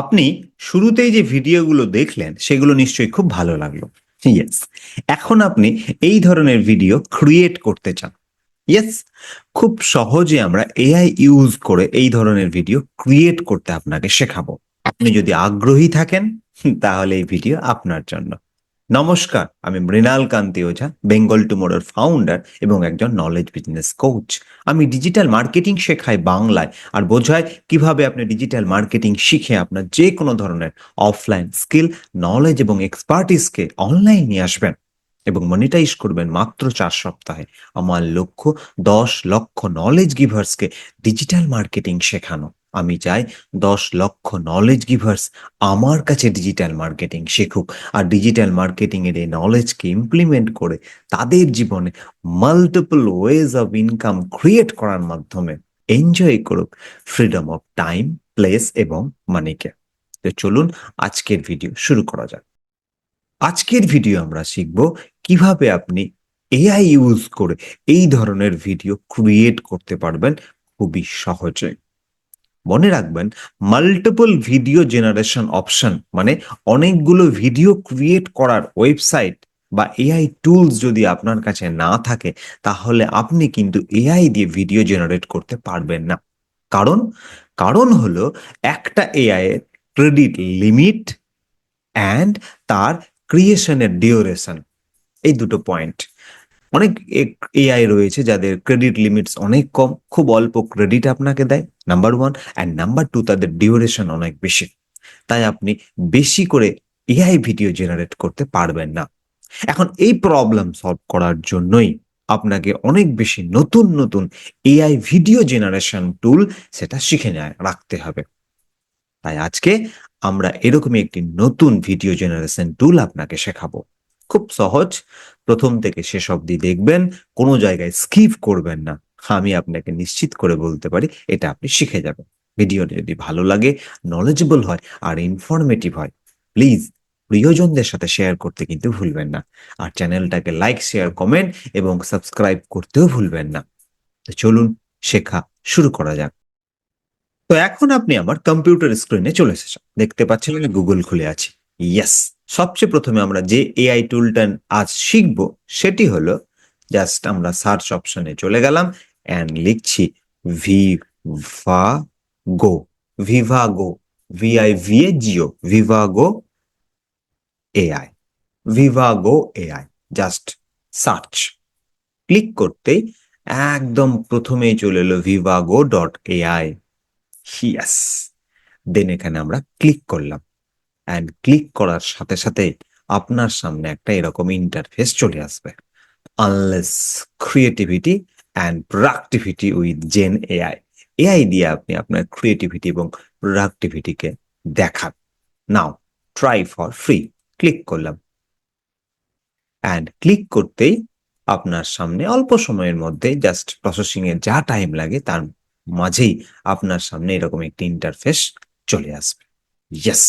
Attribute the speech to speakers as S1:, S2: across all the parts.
S1: আপনি শুরুতেই যে ভিডিওগুলো দেখলেন, সেগুলো নিশ্চয়ই খুব ভালো লাগল। ইয়েস এখন আপনি এই ধরনের ভিডিও ক্রিয়েট করতে চান। ইয়েস খুব সহজে আমরা এআই ইউজ করে এই ধরনের ভিডিও ক্রিয়েট করতে আপনাকে শেখাবো। আপনি যদি আগ্রহী থাকেন, তাহলে এই ভিডিও আপনার জন্য। নমস্কার, আমি মৃণাল কান্তি ওঝা বেঙ্গল টুমোরোর ফাউন্ডার এবং একজন নলেজ বিজনেস কোচ আমি ডিজিটাল মার্কেটিং শেখাই বাংলায় আর বোঝাই কীভাবে আপনি ডিজিটাল মার্কেটিং শিখে আপনার যে কোনো ধরনের অফলাইন স্কিল নলেজ এবং এক্সপার্টিসকে অনলাইন নিয়ে আসবেন এবং মনিটাইজ করবেন মাত্র চার সপ্তাহে। আমার লক্ষ্য দশ লক্ষ নলেজ গিভার্সকে ডিজিটাল মার্কেটিং শেখানো। আমি চাই দশ লক্ষ নলেজ গিভার্স আমার কাছে ডিজিটাল মার্কেটিং শিখুক। আর ডিজিটাল মার্কেটিং এর এই নলেজকে ইমপ্লিমেন্ট করে তাদের জীবনে multiple ways of income create করার মাধ্যমে এনজয় করুক ফ্রিডম অফ টাইম প্লেস এবং মানিকে তো চলুন আজকের ভিডিও শুরু করা যাক। আজকের ভিডিও আমরা শিখব কীভাবে আপনি এআই ইউজ করে এই ধরনের ভিডিও ক্রিয়েট করতে পারবেন খুবই সহজে। মনে রাখবেন মাল্টিপল ভিডিও জেনারেশন অপশন মানে অনেকগুলো ভিডিও ক্রিয়েট করার ওয়েবসাইট বা এআই টুলস যদি আপনার কাছে না থাকে, তাহলে আপনি কিন্তু এআই দিয়ে ভিডিও জেনারেট করতে পারবেন না। কারণ কারণ হলো একটা এআই এর ক্রেডিট লিমিট অ্যান্ড তার ক্রিয়েশনের ডিউরেশন এই দুটো পয়েন্ট অনেক এআই রয়েছে যাদের ক্রেডিট লিমিটস অনেক কম, খুব অল্প ক্রেডিট আপনাকে দেয় number one and number two তাদের ডিউরেশন অনেক বেশি। তাই আপনি বেশি করে এআই ভিডিও জেনারেট করতে পারবেন না। এখন এই প্রবলেম সলভ করার জন্যই আপনাকে অনেক বেশি নতুন নতুন এআই ভিডিও জেনারেশন টুল সেটা শিখে নেয়, রাখতে হবে। তাই আজকে আমরা এরকমই একটি নতুন ভিডিও জেনারেশন টুল আপনাকে শেখাবো। খুব সহজ প্রথম থেকে শেষ অবধি দেখবেন, কোনো জায়গায় স্কিপ করবেন না। আমি আপনাকে নিশ্চিত করে বলতে পারি, এটা আপনি শিখে যাবেন। ভিডিওটি যদি ভালো লাগে নলেজেবল হয় আর ইনফরমেটিভ হয় প্লিজ প্রিয়জনদের সাথে শেয়ার করতে কিন্তু ভুলবেন না। আর চ্যানেলটাকে লাইক শেয়ার কমেন্ট এবং সাবস্ক্রাইব করতেও ভুলবেন না। তো চলুন, শেখা শুরু করা যাক। তো এখন আপনি আমার কম্পিউটার স্ক্রিনে চলে এসেছেন। দেখতে পাচ্ছেন আমি গুগল খুলে আছি। ইয়েস সবচেয়ে প্রথমে আমরা যে এআই টুলটা আজ শিখব, সেটি হলো জাস্ট আমরা সার্চ অপশনে চলে গেলাম অ্যান্ড লিখছি viva go viva go V I V A G O viva go AI viva go AI just search click করতেই একদম প্রথমেই চলে এলো ভিভাগো ডট এআই ইয়াস দেন এখানে আমরা ক্লিক করলাম। অ্যান্ড ক্লিক করার সাথে সাথে আপনার সামনে একটা এরকম ইন্টারফেস চলে আসবে। Unleash creativity and productivity with gen AI AI দিয়ে আপনি আপনার ক্রিয়েটিভিটি এবং প্রোডাক্টিভিটিকে দেখান। Now try for free click করলাম। অ্যান্ড ক্লিক করতেই আপনার সামনে অল্প সময়ের মধ্যে জাস্ট প্রসেসিং এর যা টাইম লাগে তার মাঝেই আপনার সামনে এরকম একটি ইন্টারফেস চলে আসবে। ইয়েস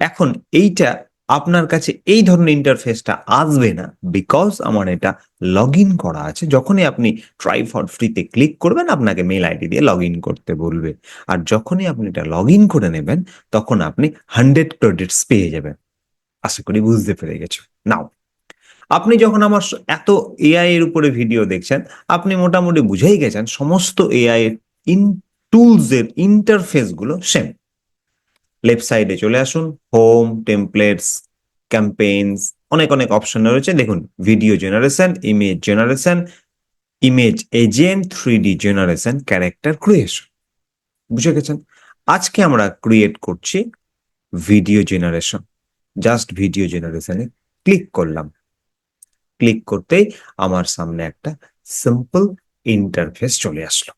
S1: এখন এইটা আপনার কাছে এই ধরনের ইন্টারফেসটা আসবে না বিকজ আমার এটা লগ ইন করা আছে। যখনই আপনি ট্রাই ফর ফ্রিতে ক্লিক করবেন, আপনাকে মেল আইডি দিয়ে লগ ইন করতে বলবে। আর যখনই আপনি এটা লগ ইন করে নেবেন, তখন আপনি হান্ড্রেড ক্রেডিটস পেয়ে যাবেন। আশা করি বুঝতে পেরে গেছো। নাও আপনি যখন আমার এত এআই এর উপরে ভিডিও দেখছেন, আপনি মোটামুটি বুঝেই গেছেন সমস্ত এআই এর ইন টুলস এর ইন্টারফেসগুলো সেম লেফট সাইডে চলে আসুন। হোম টেমপ্লেটস ক্যাম্পেইনস অনেক অনেক অপশন রয়েছে। দেখুন video generation image generation image agent three D generation character creation বুঝে গেছেন? আজকে আমরা ক্রিয়েট করছি ভিডিও জেনারেশন জাস্ট ভিডিও জেনারেশনে ক্লিক করলাম। ক্লিক করতেই আমার সামনে একটা সিম্পল ইন্টারফেস চলে আসলো।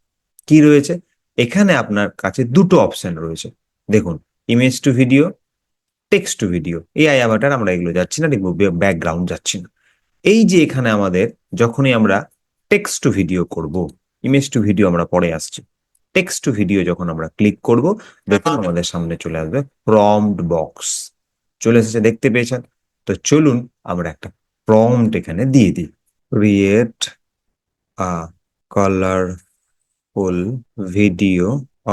S1: কি রয়েছে? এখানে আপনার কাছে দুটো অপশন রয়েছে। দেখুন image to video text to video AI avatar আমরা এগুলো যাচ্ছি না দেখব ব্যাকগ্রাউন্ড যাচ্ছি না। এই যে এখানে আমাদের যখনই আমরা টেক্সট টু ভিডিও করব ইমেজ টু ভিডিও আমরা পরে আসছি। টেক্সট টু ভিডিও যখন আমরা ক্লিক করব দেখুন আমাদের সামনে চলে আসবে প্রম্পট বক্স চলে এসেছে দেখতে পেয়েছেন? তো চলুন আমরা একটা প্রম্পট এখানে দিয়ে দিই। Create a colourful video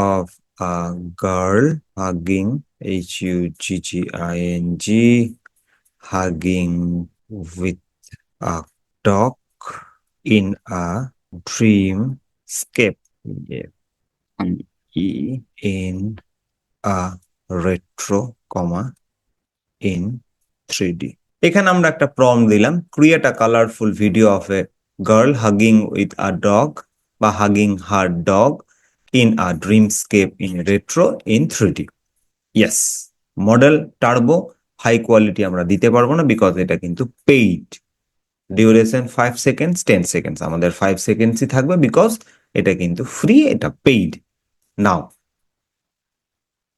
S1: of a girl hugging H U G G I N G hugging with a dog in a dreamscape E in a retro comma in 3D এখানে আমরা একটা প্রম দিলাম create a colourful video of a girl hugging with a dog বা hugging her dog in a dreamscape in retro in three yes model turbo high quality আমরা দিতে পারব না because এটা কিন্তু paid duration five seconds ten seconds আমাদের five সেকেন্ডসই থাকবে বিকজ এটা কিন্তু ফ্রি এটা paid now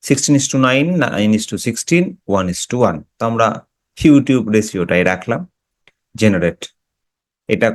S1: sixteen is to nine nine is to sixteen one is to one তো আমরা ইউটিউব রেশিওটাই রাখলাম জেনারেট এটা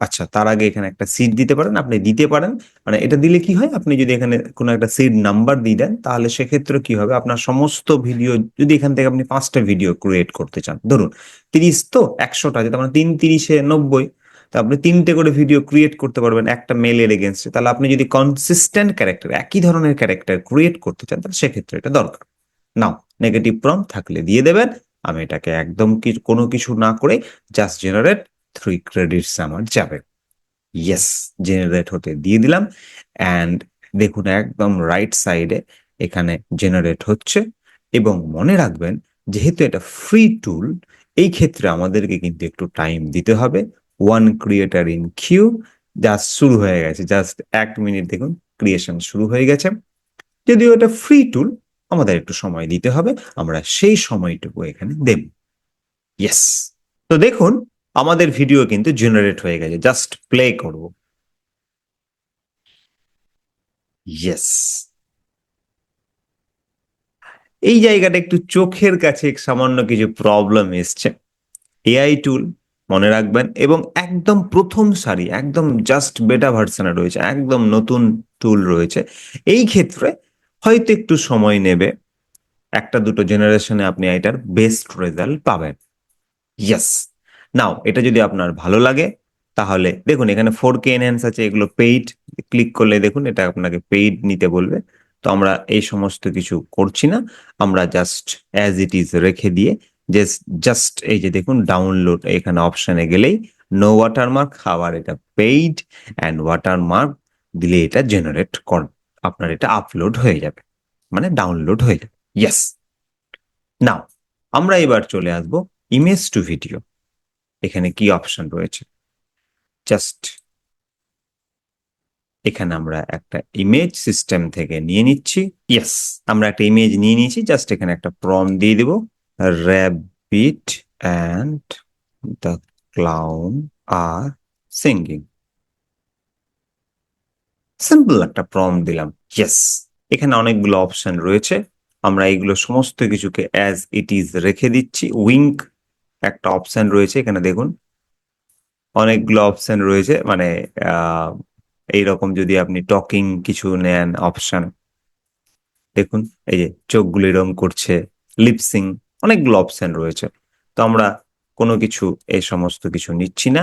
S1: আচ্ছা তার আগে এখানে একটা সিট দিতে পারেন, আপনি দিতে পারেন। মানে এটা দিলে কি হয়? আপনি যদি এখানে কোনো একটা সিট নাম্বার দিয়ে দেন, তাহলে সেক্ষেত্রে কি হবে? আপনার সমস্ত ভিডিও যদি এখান থেকে আপনি পাঁচটা ভিডিও ক্রিয়েট করতে চান, ধরুন তিরিশ তো একশোটা যেটা মানে তিন তিরিশে নব্বই, তো আপনি তিনটে করে ভিডিও ক্রিয়েট করতে পারবেন, একটা মেলের এগেনস্টে তাহলে আপনি যদি কনসিস্টেন্ট ক্যারেক্টার একই ধরনের ক্যারেক্টার ক্রিয়েট করতে চান, তাহলে সেক্ষেত্রে এটা দরকার। নাও নেগেটিভ প্রম থাকলে দিয়ে দেবেন। আমি এটাকে একদম কোনো কিছু না করে জাস্ট জেনারেট থ্রি ক্রেডিটস আমার যাবে। ইয়েস জেনারেট হতে দিয়ে দিলাম। অ্যান্ড দেখুন, একদম রাইট সাইডে এখানে জেনারেট হচ্ছে। এবং মনে রাখবেন, যেহেতু এটা ফ্রি টুল এই ক্ষেত্রে আমাদেরকে কিন্তু একটু টাইম দিতে হবে। One creator in queue just শুরু হয়ে গেছে। জাস্ট এক মিনিট দেখুন ক্রিয়েশন শুরু হয়ে গেছে। যদিও এটা ফ্রি টুল আমাদের একটু সময় দিতে হবে। আমরা সেই সময়টুকু এখানে দেব। ইয়েস তো দেখুন আমাদের ভিডিও কিন্তু জেনারেট হয়ে গেছে। জাস্ট প্লে করব ইয়েস এই জায়গাটা একটু চোখের কাছে সামান্য কিছু প্রবলেম এসছে। এআই টুল মনে রাখবেন, এবং একদম প্রথম সারি, একদম জাস্ট বেটা ভার্সানে রয়েছে, একদম নতুন টুল রয়েছে। এই ক্ষেত্রে হয়তো একটু সময় নেবে। একটা দুটো জেনারেশনে আপনি এটার বেস্ট রেজাল্ট পাবেন। ইয়েস নাও এটা যদি আপনার ভালো লাগে, তাহলে দেখুন, এখানে ফোর কে এনহ্যান্স আছে, এগুলো পেইড ক্লিক করলে দেখুন, এটা আপনাকে পেইড নিতে বলবে। তো আমরা এই সমস্ত কিছু করছি না, আমরা জাস্ট অ্যাজ ইট ইজ রেখে দিয়ে জাস্ট এই যে দেখুন ডাউনলোড এখানে অপশানে গেলেই নো ওয়াটারমার্ক আবার এটা পেইড অ্যান্ড ওয়াটারমার্ক দিলে এটা জেনারেট কর, আপনার এটা আপলোড হয়ে যাবে মানে ডাউনলোড হয়ে যাবে। ইয়েস নাও আমরা এবার চলে আসব ইমেজ টু ভিডিও এখানে কি অপশন রয়েছে? জাস্ট এখানে আমরা একটা ইমেজ সিস্টেম থেকে নিয়ে নিচ্ছি। ইয়েস আমরা একটা ইমেজ নিয়ে নিয়েছি জাস্ট এখানে একটা প্রম দিয়ে দিব। Rabbit and the clown are singing simple একটা প্রম দিলাম। ইয়েস এখানে অনেকগুলো অপশন রয়েছে। আমরা এইগুলো সমস্ত কিছুকে অ্যাজ ইট ইজ রেখে দিচ্ছি। উইঙ্ক একটা অপশন রয়েছে, এখানে দেখুন। অনেকগুলো অপশন রয়েছে মানে এইরকম যদি আপনি টকিং কিছু নেন অপশন দেখুন, এই যে চোখগুলো এরকম করছে লিপসিং অনেকগুলো অপশন রয়েছে। তো আমরা কোনো কিছু এই সমস্ত কিছু নিচ্ছি না।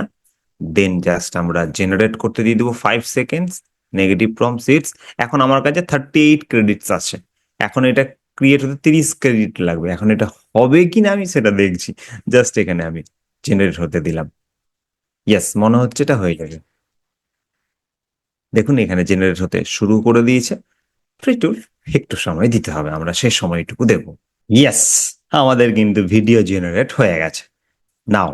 S1: দেন জাস্ট আমরা জেনারেট করতে দিয়ে দেবো five seconds negative prompt sits এখন আমার কাছে থার্টি এইট ক্রেডিটস আছে। এখন এটা ক্রিয়েট হতে তিরিশ ক্রেডিট লাগবে। এখন এটা হবে কি না আমি সেটা দেখছি। জাস্ট এখানে আমি জেনারেট হতে দিলাম। ইয়েস মনে হচ্ছে এটা হয়ে যাবে দেখুন, এখানে জেনারেট হতে শুরু করে দিয়েছে। ফ্রি টুল একটু সময় দিতে হবে, আমরা সেই সময়টুকু দেব। ইয়েস আমাদের কিন্তু ভিডিও জেনারেট হয়ে গেছে। নাও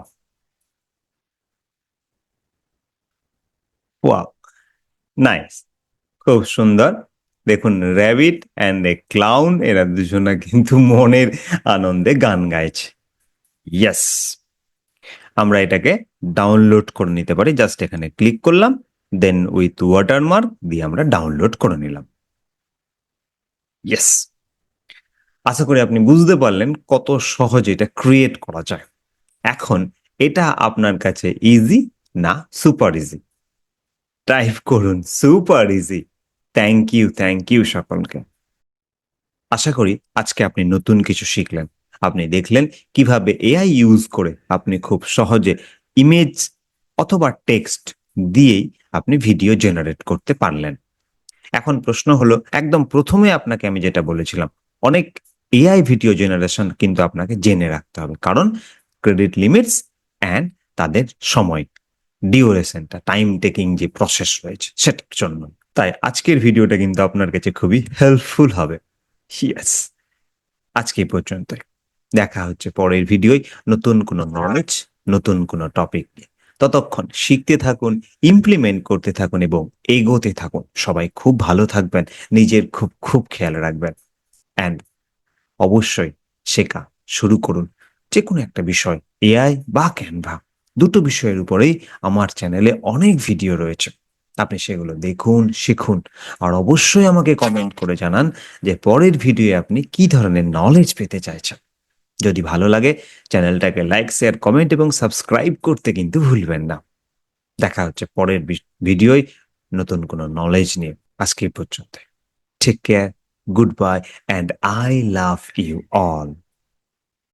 S1: নাইস খুব সুন্দর। দেখুন র্যাবিট অ্যান্ড এ ক্লাউন এরা দুজনে কিন্তু মনের আনন্দে গান গাইছে। ইয়েস আমরা এটাকে ডাউনলোড করে নিতে পারি। জাস্ট এখানে ক্লিক করলাম দেন উইথ ওয়াটারমার্ক দিয়ে আমরা ডাউনলোড করে নিলাম। ইয়েস আশা করি আপনি বুঝতে পারলেন কত সহজে এটা ক্রিয়েট করা যায়। এখন এটা আপনার কাছে ইজি না সুপার ইজি টাইপ করুন super easy thank you thank you সকলকে। আশা করি আজকে আপনি নতুন কিছু শিখলেন। আপনি দেখলেন কীভাবে এআই ইউজ করে আপনি খুব সহজে ইমেজ অথবা টেক্সট দিয়েই আপনি ভিডিও জেনারেট করতে পারলেন। এখন প্রশ্ন হলো, একদম প্রথমে আপনাকে আমি যেটা বলেছিলাম, অনেক এআই ভিডিও জেনারেশন কিন্তু আপনাকে জেনে রাখতে হবে। কারণ ক্রেডিট লিমিটস অ্যান্ড তাদের সময় ডিউরেশনটা টাইম টেকিং যে প্রসেস রয়েছে, সেটার জন্য। তাই আজকের ভিডিওটা কিন্তু আপনার কাছে খুবই হেল্পফুল হবে। ইয়েস আজকে পর্যন্ত দেখা হচ্ছে পরের ভিডিওয়। নতুন কোনো নলেজ নতুন কোনো টপিক নিয়ে। ততক্ষণ শিখতে থাকুন ইমপ্লিমেন্ট করতে থাকুন এবং এগোতে থাকুন। সবাই খুব ভালো থাকবেন, নিজের খুব খুব খেয়াল রাখবেন। অ্যান্ড অবশ্যই শেখা শুরু করুন। যে কোনো একটা বিষয় এআই বা ক্যানভা দুটো বিষয়ের উপরেই আমার চ্যানেলে অনেক ভিডিও রয়েছে। আপনি সেগুলো দেখুন, শিখুন। আর অবশ্যই আমাকে কমেন্ট করে জানান যে পরের ভিডিওয়ে আপনি কি ধরনের নলেজ পেতে চাইছেন। যদি ভালো লাগে চ্যানেলটাকে লাইক শেয়ার কমেন্ট এবং সাবস্ক্রাইব করতে কিন্তু ভুলবেন না। দেখা হচ্ছে পরের ভিডিওয় নতুন কোনো নলেজ নিয়ে। আজকে পর্যন্ত take care good bye and I love you all